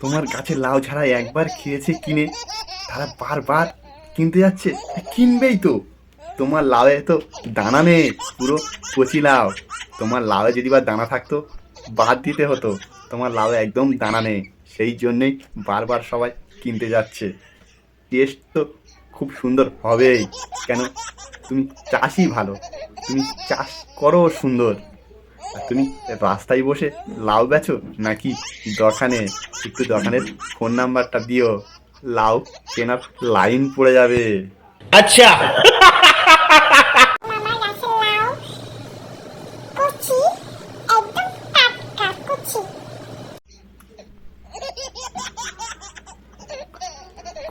তোমার গাছের লাউ ছাড়া একবার খেয়েছে কিনে, তারা বারবার কিনতে যাচ্ছে। কিনবেই তো। তোমার লাউয়ে তো দানা নেই, পুরো কচি লাউ। তোমার লাউয়ে যদি বা দানা থাকতো, বাদ দিতে হতো। তোমার লাউয়ে একদম দানা নেই। সেই জন্যেই বারবার সবাই কিনতে যাচ্ছে। টেস্ট তো খুব সুন্দর হবেই। কেন? তুমি চাষই ভালো। তুমি চাষ করো সুন্দর। তুমি রাস্তায় বসে লাউ বেছো নাকি দোকানে? একটু দোকানের ফোন নাম্বারটা দিও। লাউ কেনার লাইন পড়ে যাবে। আচ্ছা।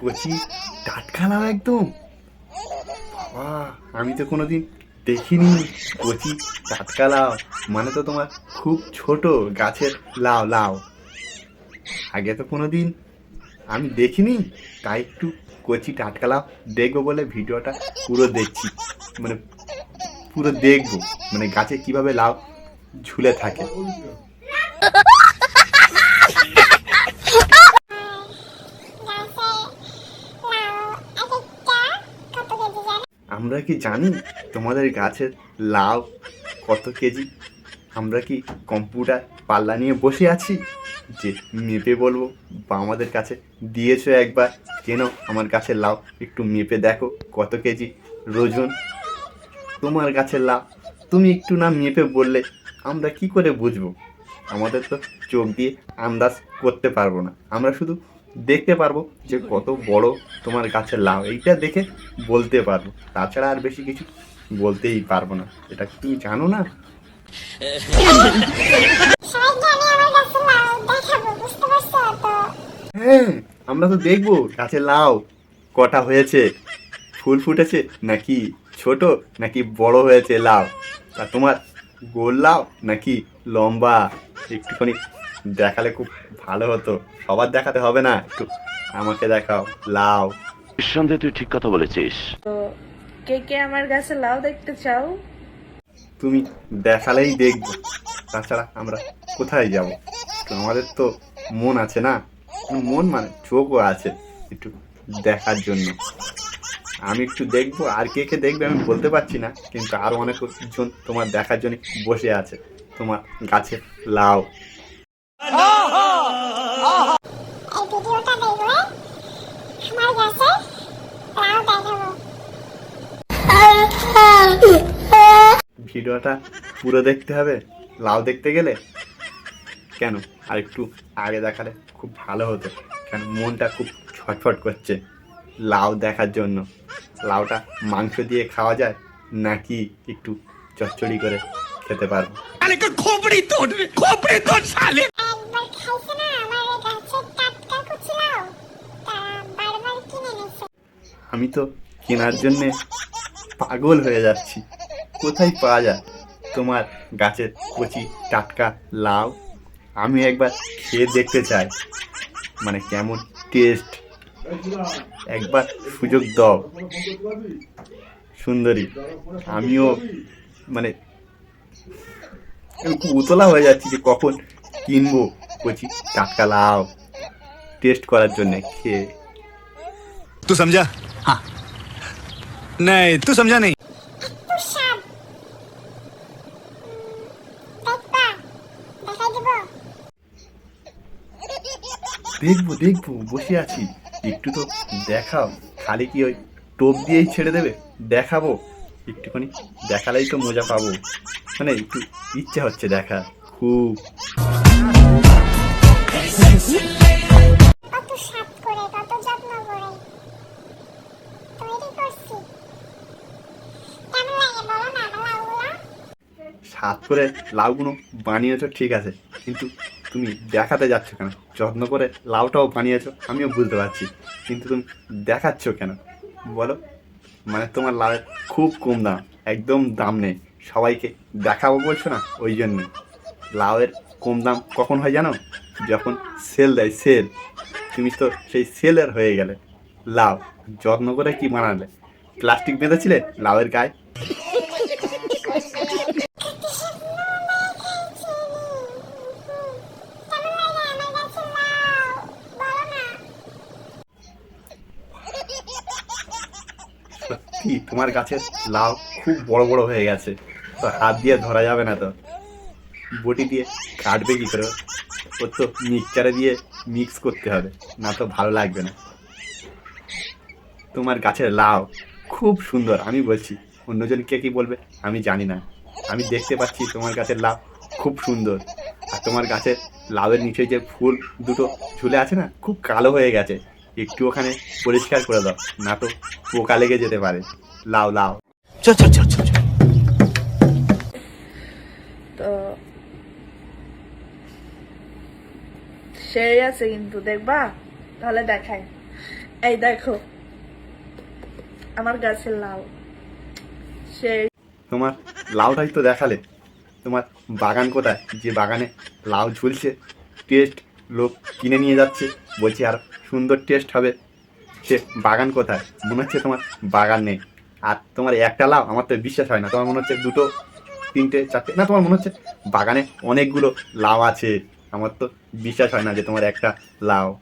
কচি টাটকা লাউ একদম? আমি তো কোনোদিন দেখিনি, কচি টাটকা লাউ মানে তো তোমার খুব ছোট গাছের লাউ লাউ। আগে তো কোনো দিন আমি দেখিনি, তাই একটু কচি টাটকা লাউ দেখব বলে ভিডিওটা পুরো দেখছি। মানে পুরো দেখব মানে গাছে কীভাবে লাউ ঝুলে থাকে গাছে লাউ একটা কত কেজি জানো আমরা কি জানি তোমাদের গাছের লাউ কত কেজি? আমরা কি কম্পিউটার পাল্লা নিয়ে বসে আছি? যে মেপে বলব বা আমাদের কাছে দিয়েছ একবার। কেন আমার গাছের লাউ একটু মেপে দেখো কত কেজি? রোজন, তোমার গাছের লাউ তুমি একটু না মেপে বললে আমরা কি করে বুঝব? আমাদের তো চোখ দিয়ে আন্দাজ করতে পারব না। আমরা শুধু দেখতে পারব যে কত বড় তোমার গাছের লাউ। এইটা দেখে বলতে পারব। তাছাড়া আর বেশি কিছু বলতেই পারব না। এটা তুমি জানো না? হ্যাঁ আমরা তো দেখব গাছের লাউ কটা হয়েছে। ফুল ফুটেছে নাকি ছোট, নাকি বড় হয়েছে লাউ? তা তোমার গোল লাউ নাকি লম্বা? একটুখানি দেখালে খুব ভালো হতো। সবার দেখাতে হবে না। একটু আমাকে দেখাও লাউ নিঃসন্দেহে তুই ঠিক কথা বলেছিস। তো কে কে আমার গাছে লাউ দেখতে চাও? তুমি দেখালেই দেখব। তাছাড়া আমরা কোথায় যাব? আমাদের তো মন আছে না? মন মানে চোখও আছে একটু দেখার জন্য। আমি একটু দেখব আর কে কে দেখবে আমি বলতে পারছি না কিন্তু আরও অনেকজন তোমার দেখার জন্য বসে আছে। তোমার গাছে লাউ। এই ভিডিওটা দেখলে আমার গাছে লাউ দেখাবো। ভিডিওটা পুরো দেখতে হবে? লাউ দেখতে গেলে? কেন? আর একটু আগে দেখালে খুব ভালো হতো। কেন? মনটা খুব ছটফট করছে লাউ দেখার জন্য। লাউটা মাংস দিয়ে খাওয়া যায় নাকি একটু চচ্চড়ি করে খেতে পারব? একবার খাইছে না? আমার টাটকা বারবার কিনে আমি তো কেনার জন্যে পাগল হয়ে যাচ্ছি। কোথায় পাওয়া যায় তোমার গাছের কচি টাটকা লাউ? আমি একবার খেয়ে দেখতে চাই। মানে কেমন টেস্ট একবার সুযোগ দাও। সুন্দরী, আমিও মানে উতলা হয়ে যাচ্ছি যে কখন কিনবো। কচি টাটকা লাউ টেস্ট করার জন্য খেয়ে। তুই সমঝা হ্যাঁ নাই তুই সমঝা নেই দেখব দেখব বসে আছি। একটু তো দেখাও। খালি কি ওই টোপ দিয়েই ছেড়ে দেবে? দেখাবো। একটুখানি দেখালেই তো মজা পাবো। মানে একটু ইচ্ছা হচ্ছে দেখা খুব। স্বাদ করে লাউগুলো বানিয়েছো, ঠিক আছে। কিন্তু তুমি দেখাতে যাচ্ছ কেন? যত্ন করে লাউটাও বানিয়েছো, আমিও বুঝতে পারছি। কিন্তু তুমি দেখাচ্ছ কেন? বলো। মানে তোমার লাউয়ের খুব কম দাম, একদম দাম নেই। সবাইকে দেখাবো বলছো না? ওই জন্য। লাউয়ের কম দাম কখন হয় জানো? যখন সেল দেয়, সেল। তুমি তো সেই সেলের হয়ে গেলে। লাউ, যত্ন করে কি বানালে? প্লাস্টিক বেঁধেছিলে? লাউয়ের গায়ে কেমন লাগে আমার গাছের লাউ সত্যি তোমার গাছের লাউ খুব বড় বড় হয়ে গেছে। তো হাত দিয়ে ধরা যাবে না তো। বটি দিয়ে কাটবে কি করে? ওর তো মিক্সচারে দিয়ে মিক্স করতে হবে, না তো ভালো লাগবে না। তোমার গাছের লাউ খুব সুন্দর, আমি বলছি, অন্যজন কে কি বলবে? আমি জানি না। আমি দেখতে পাচ্ছি তোমার গাছের লাউ খুব সুন্দর। আর তোমার গাছের লাউয়ের নিচে যে ফুল দুটো ঝুলে আছে না, খুব কালো হয়ে গেছে। একটু ওখানে পরিষ্কার করে দাও না তো পোকা লেগে যেতে পারে। লাও লাও। তো সেই আছে কিন্তু দেখবা? তাহলে দেখাই। এই দেখো আমার গাছের লাউ। সেই তোমার লাউটাই তো দেখালে। তোমার বাগান কোথায়? যে বাগানে লাউ ঝুলছে টেস্ট লোক কিনে নিয়ে যাচ্ছে। বলছি, আর সুন্দর টেস্ট হবে। সে বাগান কোথায়? মনে হচ্ছে তোমার বাগান। নেই আর তোমার একটা লাভ আমার তো বিশ্বাস হয় না। তোমার মনে হচ্ছে দুটো, তিনটে, চারটে, না, তোমার মনে হচ্ছে বাগানে অনেকগুলো লাভ আছে। আমার তো বিশ্বাস হয় না যে তোমার একটা লাউ।